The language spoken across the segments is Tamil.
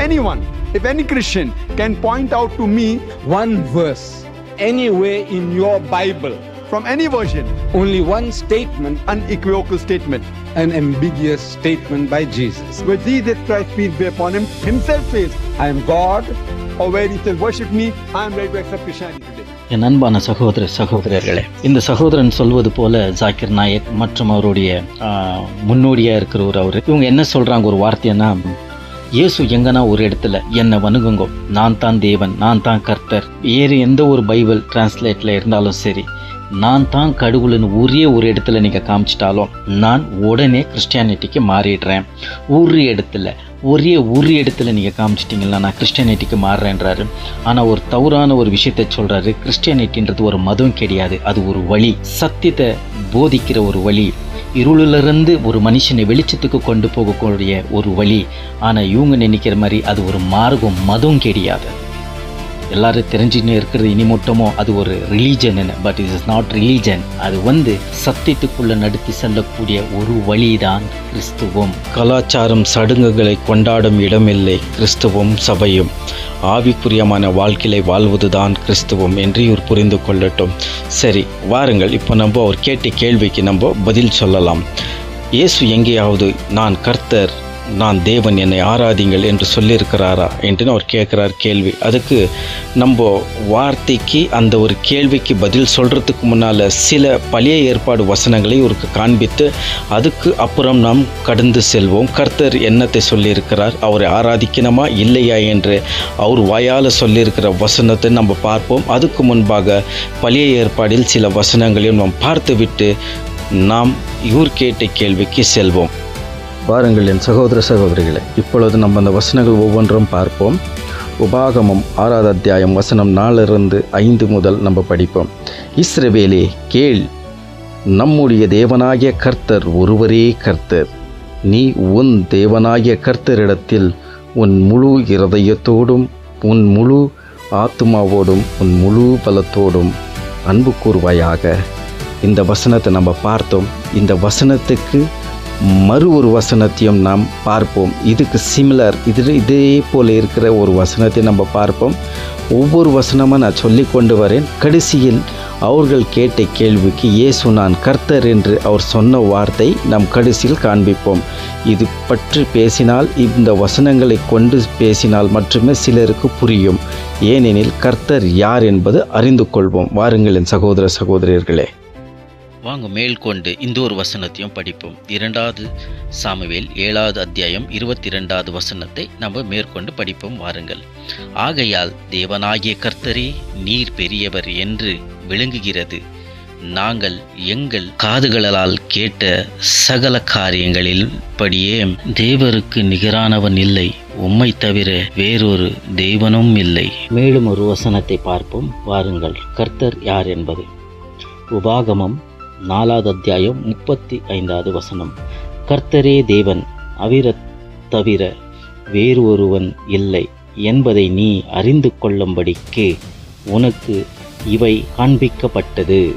anyone, if any Christian can point out to me one verse anywhere in your Bible, from any version only one statement, unequivocal statement an ambiguous statement by Jesus. where Jesus Christ, peace be upon him, himself says, I am God, or where he says, worship me, I am ready to accept Christianity today. என் அன்பான சகோதர சகோதரர்களே இந்த சகோதரன் சொல்வது போல ஜாக்கிர் நாயக் மற்றும் அவருடைய ஆஹ், முன்னோடியா இருக்கிறவர் அவர் இவங்க என்ன சொல்றாங்க ஒரு வார்த்தைன்னா இயேசு எங்கன்னா ஒரு இடத்துல என்னை வணங்குங்கோ? நான் தான் தேவன் நான் தான் கர்த்தர். வேறு எந்த ஒரு பைபிள் டிரான்ஸ்லேட்டில் இருந்தாலும் சரி நான் தான் கடவுள்னு ஒரே ஒரு இடத்துல நீங்கள் காமிச்சிட்டாலும் நான் உடனே கிறிஸ்டியானிட்டிக்கு மாறிடுறேன். ஒரு இடத்துல ஒரே ஒரு இடத்துல நீங்கள் காமிச்சிட்டிங்களா நான் கிறிஸ்டியானிட்டிக்கு மாறுறேன்றாரு. ஆனால் ஒரு தவறான ஒரு விஷயத்தை சொல்கிறாரு கிறிஸ்டியானிட்டின்றது ஒரு மதம் கிடையாது அது ஒரு வழி. சத்தியத்தை போதிக்கிற ஒரு வழி. இருளிலிருந்து ஒரு மனுஷனை வெளிச்சத்துக்கு கொண்டு போகக்கூடிய ஒரு வழி. ஆனால் இவங்க நினைக்கிற மாதிரி அது ஒரு மார்க்கம் மதம் கிடையாது. எல்லாரும் தெரிஞ்சுன்னு இருக்கிறது இனி மட்டுமோ? அது ஒரு religion but it is not religion அது வந்து சத்தியத்துக்குள்ள நடத்தி செல்லக்கூடிய ஒரு வழிதான் கிறிஸ்துவம். கலாச்சாரம் சடங்குகளை கொண்டாடும் இடமில்லை கிறிஸ்துவம் சபையும். ஆவிக்குரியமான வாழ்க்கையை வாழ்வதுதான் கிறிஸ்துவம் என்று இவர் புரிந்து கொள்ளட்டும். சரி வாருங்கள் இப்போ நம்ம அவர் கேட்ட கேள்விக்கு நம்ம பதில் சொல்லலாம். இயேசு எங்கேயாவது நான் கர்த்தர் நான் தேவன் என்னை ஆராதிங்கள் என்று சொல்லியிருக்கிறாரா என்று அவர் கேட்குறார் கேள்வி. அதுக்கு நம்ம வார்த்தைக்கு அந்த ஒரு கேள்விக்கு பதில் சொல்கிறதுக்கு முன்னால் சில பழைய ஏற்பாடு வசனங்களை இவருக்கு காண்பித்து அதுக்கு அப்புறம் நாம் கடந்து செல்வோம். கர்த்தர் என்னத்தை சொல்லியிருக்கிறார்? அவரை ஆராதிக்கணுமா? இல்லையா என்று அவர் வாயால் சொல்லியிருக்கிற வசனத்தை நம்ம பார்ப்போம். அதுக்கு முன்பாக பழைய ஏற்பாடில் சில வசனங்களையும் நாம் பார்த்துவிட்டு நாம் இவர் கேட்ட கேள்விக்கு செல்வோம். பாருங்கள் என் சகோதர சகோதரிகளே இப்பொழுது நம்ம அந்த வசனங்கள் ஒவ்வொன்றும் பார்ப்போம். உபாகமம் ஆறாவது அத்தியாயம் வசனம் நாலிருந்து ஐந்து முதல் நம்ம படிப்போம். இஸ்ரவேலே கேள் நம்முடைய தேவனாகிய கர்த்தர் ஒருவரே கர்த்தர். நீ உன் தேவனாகிய கர்த்தரிடத்தில் உன் முழு இருதயத்தோடும் உன் முழு ஆத்மாவோடும் உன் முழு பலத்தோடும் அன்பு கூறுவாயாக. இந்த வசனத்தை நம்ம பார்த்தோம். இந்த வசனத்துக்கு மறு ஒரு வசனத்தையும் நாம் பார்ப்போம். இதுக்கு சிமிலர் இது இதே போல் இருக்கிற ஒரு வசனத்தை நம்ம பார்ப்போம். ஒவ்வொரு வசனமாக நான் சொல்லி கொண்டு வரேன். கடைசியில் அவர்கள் கேட்ட கேள்விக்கு இயேசு நான் கர்த்தர் என்று அவர் சொன்ன வார்த்தை நாம் கடைசியில் காண்பிப்போம். இது பற்றி பேசினால் இந்த வசனங்களை கொண்டு பேசினால் மட்டுமே சிலருக்கு புரியும். ஏனெனில் கர்த்தர் யார் என்பது அறிந்து கொள்வோம். வாருங்கள் என் சகோதர சகோதரர்களே வாங்க மேற்கொண்டு இந்த ஒரு வசனத்தையும் படிப்போம். இரண்டாவது சாமுவேல் ஏழாவது அத்தியாயம் இருபத்தி இரண்டாவது வசனத்தை நம்ம மேற்கொண்டு படிப்போம். வாருங்கள். ஆகையால் தேவனாகிய கர்த்தரே நீர் பெரியவர் என்று விளங்குகிறது. நாங்கள் எங்கள் காதுகளால் கேட்ட சகல காரியங்களில் படியே தேவருக்கு நிகரானவன் இல்லை. உம்மை தவிர வேறொரு தெய்வனும் இல்லை. மேலும் ஒரு வசனத்தை பார்ப்போம். வாருங்கள். கர்த்தர் யார் என்பது? உபாகமம் நாலாவது அத்தியாயம் முப்பத்தி ஐந்தாவது வசனம். கர்த்தரே தேவன் அவிரத் தவிர வேறு ஒருவன் இல்லை. என்பதை நீ அறிந்து கொள்ளும்படிக்கு உனக்கு இவை காண்பிக்கப்பட்டது.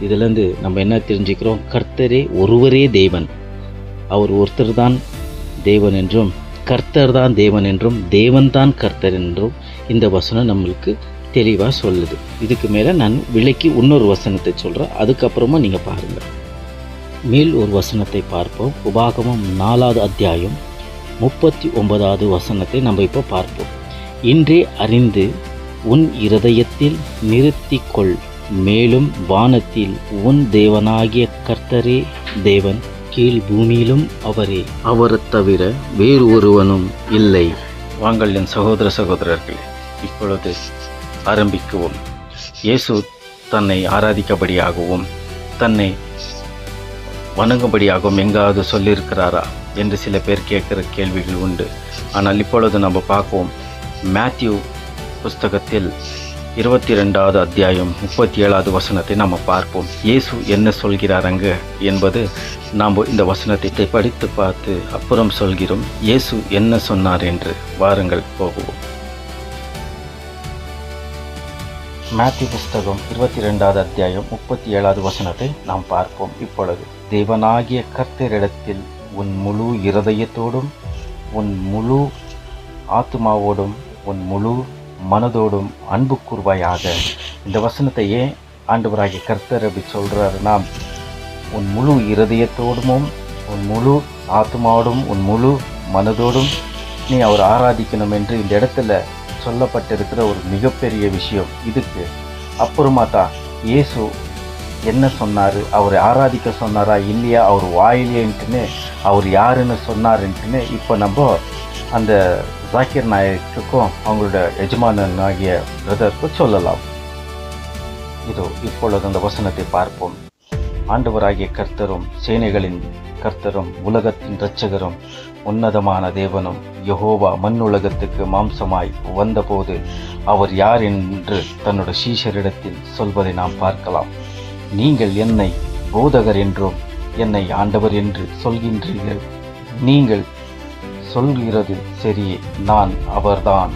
இதிலிருந்து நம்ம என்ன தெரிஞ்சுக்கிறோம்? கர்த்தரே ஒருவரே தேவன். அவர் ஒருத்தர் தான் தேவன் என்றும் கர்த்தர் தான் தேவன் என்றும் தேவன் தான் கர்த்தர் என்றும் இந்த வசனம் நம்மளுக்கு தெளிவாக சொல்லுது. இதுக்கு மேலே நான் விலைக்கு இன்னொரு வசனத்தை சொல்கிறேன் அதுக்கப்புறமா நீங்கள் பாருங்கள் மேல் ஒரு வசனத்தை பார்ப்போம். உபாகமம் நாலாவது அத்தியாயம் முப்பத்தி ஒன்பதாவது வசனத்தை நம்ம இப்போ பார்ப்போம். இன்றே அறிந்து உன் இருதயத்தில் நிறுத்திக் கொள் மேலும் வானத்தில் உன் தேவனாகிய கர்த்தரே தேவன் கீழ் பூமியிலும் அவரே. அவர் தவிர வேறு ஒருவனும் இல்லை. வாங்கள் என் சகோதர சகோதரர்களே இப்பொழுது ஆரம்பிக்குவோம். இயேசு தன்னை ஆராதிக்கபடியாகவும் தன்னை வணங்கும்படியாகவும் எங்காவது சொல்லியிருக்கிறாரா என்று சில பேர் கேட்குற கேள்விகள் உண்டு. ஆனால் இப்பொழுது நம்ம பார்ப்போம். மேத்யூ புஸ்தகத்தில் இருபத்தி ரெண்டாவது அத்தியாயம் முப்பத்தி ஏழாவது வசனத்தை நம்ம பார்ப்போம். இயேசு என்ன சொல்கிறார் அங்கு என்பது நாம் இந்த வசனத்தை படித்து பார்த்து அப்புறம் சொல்கிறோம். இயேசு என்ன சொன்னார் என்று வாருங்கள் போகுவோம். மேத்யூ புஸ்தகம் இருபத்தி ரெண்டாவது அத்தியாயம் முப்பத்தி ஏழாவது வசனத்தை நாம் பார்ப்போம். இப்பொழுது தேவனாகிய கர்த்தரிடத்தில் உன் முழு இருதயத்தோடும் உன் முழு ஆத்மாவோடும் உன் முழு மனதோடும் அன்பு கூர்வாயாக. இந்த வசனத்தை ஏன் ஆண்டவராகிய கர்த்தர் அப்படி சொல்கிறாருன்னா உன் முழு இருதயத்தோடும் உன் முழு ஆத்மாவோடும் உன் முழு மனதோடும் நீ அவர் ஆராதிக்கணும் என்று இந்த இடத்துல சொல்லப்பட்டிருக்கிற ஒரு மிகப்பெரிய விஷயம் இதுக்கு. அப்புறமா தான் இயேசு என்ன சொன்னார்? அவரை ஆராதிக்க சொன்னாரா? இல்லையா? அவர் வாயிலேன்ட்டுன்னு அவர் யாருன்னு சொன்னாருன்ட்டுன்னு இப்போ நம்ம அந்த ஜாக்கிர் நாயக்குக்கும் அவங்களோட எஜமானன் ஆகிய பிரதருக்கும் சொல்லலாம். இதோ இப்பொழுது அந்த வசனத்தை பார்ப்போம். ஆண்டவராகிய கர்த்தரும் சேனைகளின் கர்த்தரும் உலகத்தின் இரட்சகரும் உன்னதமான தேவனும் யகோவா மண்ணுலகத்துக்கு மாம்சமாய் வந்தபோது அவர் யார் என்று தன்னோட சீஷரிடத்தில் சொல்வதை நாம் பார்க்கலாம். நீங்கள் என்னை போதகர் என்றும் என்னை ஆண்டவர் என்று சொல்கின்றீர்கள். நீங்கள் சொல்கிறது சரியே நான் அவர்தான்.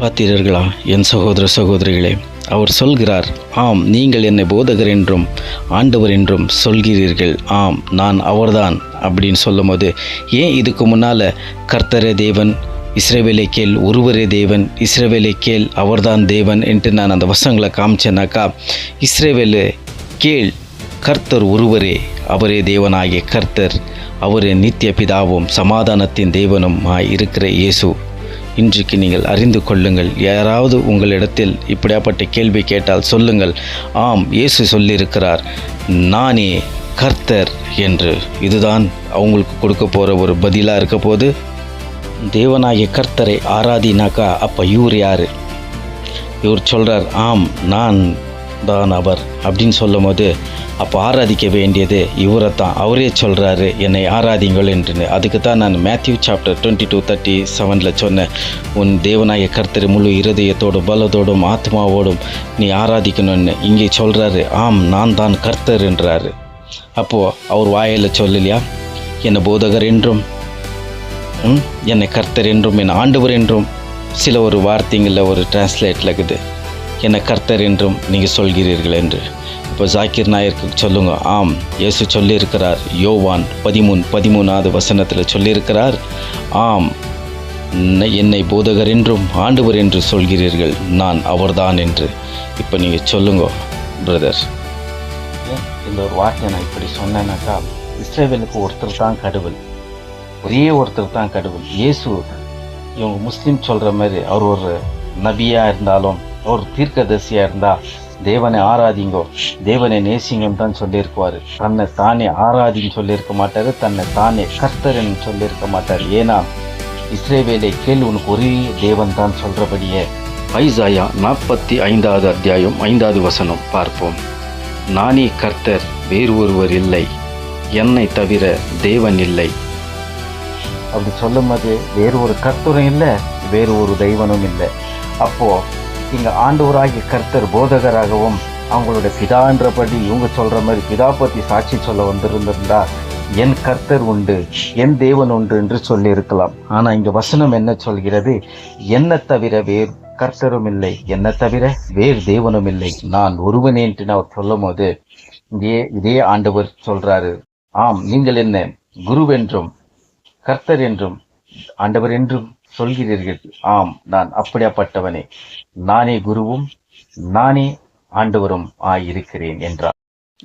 பார்த்தீர்களா என் சகோதர சகோதரிகளே அவர் சொல்கிறார் ஆம் நீங்கள் என்னை போதகர் என்றும் ஆண்டவர் என்றும் சொல்கிறீர்கள். ஆம் நான் அவர்தான். அப்படின்னு சொல்லும்போது ஏன் இதுக்கு முன்னால் கர்த்தரே தேவன் இஸ்ரேவேலை கேள் ஒருவரே தேவன் இஸ்ரேவேலை கேள் அவர்தான் தேவன்? என்று நான் அந்த வசங்களை காமிச்சேனாக்கா இஸ்ரேவேலு கேள் கர்த்தர் ஒருவரே அவரே தேவனாகிய கர்த்தர் அவரே நித்திய பிதாவும் சமாதானத்தின் தேவனும் இருக்கிற இயேசு. இன்றைக்கு நீங்கள் அறிந்து கொள்ளுங்கள். யாராவது உங்களிடத்தில் இப்படியாப்பட்ட கேள்வி கேட்டால் சொல்லுங்கள். ஆம் இயேசு சொல்லியிருக்கிறார் நானே கர்த்தர் என்று. இதுதான் அவங்களுக்கு கொடுக்க போகிற ஒரு பதிலாக இருக்க போது தேவனாகிய கர்த்தரை ஆராதினாக்கா அப்போ இவர் யார்? இவர் சொல்கிறார் ஆம் நான் தான் அவர் அப்படின்னு சொல்லும் போது அப்போ ஆராதிக்க வேண்டியது இவரை தான் அவரே சொல்கிறாரு என்னை ஆராதிங்கள் என்று. அதுக்கு தான் நான் Matthew chapter twenty two thirty செவனில் சொன்னேன் உன் தேவனாய கர்த்தர் முழு இருதயத்தோடும் பலத்தோடும் ஆத்மாவோடும் நீ ஆராதிக்கணும்னு. இங்கே சொல்கிறாரு ஆம் நான் தான் கர்த்தர் என்றாரு. அப்போது அவர் வாயில் சொல்லலையா என்னை போதகர் என்றும் ம், என்னை கர்த்தர் என்றும் என் ஆண்டவர் என்றும். சில ஒரு வார்த்தைங்களில் ஒரு டிரான்ஸ்லேட்டில் இருக்குது என்னை கர்த்தர் என்றும் நீங்கள் சொல்கிறீர்கள் என்று. இப்போ ஜாக்கிர் நாயருக்கு சொல்லுங்க ஆம் இயேசு சொல்லியிருக்கிறார். யோவான் பதிமூணு பதிமூணாவது வசனத்தில் சொல்லியிருக்கிறார் ஆம் என்னை போதகர் என்றும் ஆண்டவர் என்று சொல்கிறீர்கள் நான் அவர்தான் என்று. இப்போ நீங்கள் சொல்லுங்க பிரதர். இந்த ஒரு வார்த்தையை நான் இப்படி சொன்னேன்னாக்கா இஸ்ரேவேலுக்கு ஒருத்தர் தான் கடவுள். ஒரே ஒருத்தர் தான் கடவுள். இயேசு இவங்க முஸ்லீம் சொல்கிற மாதிரி அவர் ஒரு நபியாக இருந்தாலும் அவர் தீர்க்கதரிசியாக இருந்தால் தேவனை ஆராதிங்கோ தேவனை நேசிங்கன்னு தான் சொல்லியிருக்குவார். தன்னை தானே ஆராதின்னு சொல்லியிருக்க மாட்டார் தன்னை தானே கர்த்தர்ன்னு சொல்லியிருக்க மாட்டார். ஏன்னா இஸ்ரேவேலை கேள் உனக்கு ஒரே தேவன் தான் சொல்கிறபடியே ஐசாயா நாற்பத்தி ஐந்தாவது அத்தியாயம் ஐந்தாவது வசனம் பார்ப்போம். நானே கர்த்தர் வேறு ஒருவர் இல்லை. என்னை தவிர தேவன் இல்லை. அப்படி சொல்லும்போது வேறு ஒரு கர்த்தரும் இல்லை வேறு ஒரு தெய்வனும் இல்லை. அப்போது இங்கே ஆண்டவராகிய கர்த்தர் போதகராகவும் அவங்களோட பிதான்றபடி இவங்க சொல்கிற மாதிரி பிதா பற்றி சாட்சி சொல்ல வந்திருந்திருந்தா என் கர்த்தர் உண்டு என் தேவன் உண்டு என்று சொல்லியிருக்கலாம். ஆனால் இங்கே வசனம் என்ன சொல்கிறது? என்னை தவிர வேறு கர்த்தரும் இல்லை. என்ன தவிர வேறு தேவனும் இல்லை. நான் ஒருவனே என்று அவர் சொல்லும் போது இதே இதே ஆண்டவர் சொல்றாரு. ஆம் நீங்கள் என்ன? குருவென்றும் கர்த்தர் என்றும் ஆண்டவர் என்றும் சொல்கிறீர்கள். ஆம் நான் அப்படியாப்பட்டவனே. நானே குருவும் நானே ஆண்டவரும் ஆயிருக்கிறேன் என்றார்.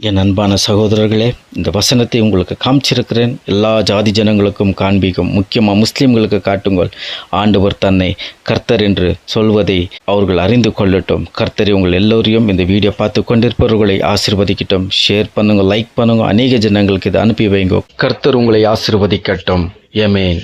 என் அன்பான சகோதரர்களே இந்த வசனத்தை உங்களுக்கு காமிச்சிருக்கிறேன். எல்லா ஜாதி ஜனங்களுக்கும் காண்பிக்கும் முக்கியமாக முஸ்லீம்களுக்கு காட்டுங்கள். ஆண்டவர் தன்னை கர்த்தர் என்று சொல்வதை அவர்கள் அறிந்து கொள்ளட்டும். கர்த்தரை உங்கள் எல்லோரையும் இந்த வீடியோ பார்த்து கொண்டிருப்பவர்களை ஆசிர்வதிக்கட்டும். ஷேர் பண்ணுங்க லைக் பண்ணுங்க அநேக ஜனங்களுக்கு இதை அனுப்பி வைங்க. கர்த்தர் உங்களை ஆசிர்வதிக்கட்டும். எமேன்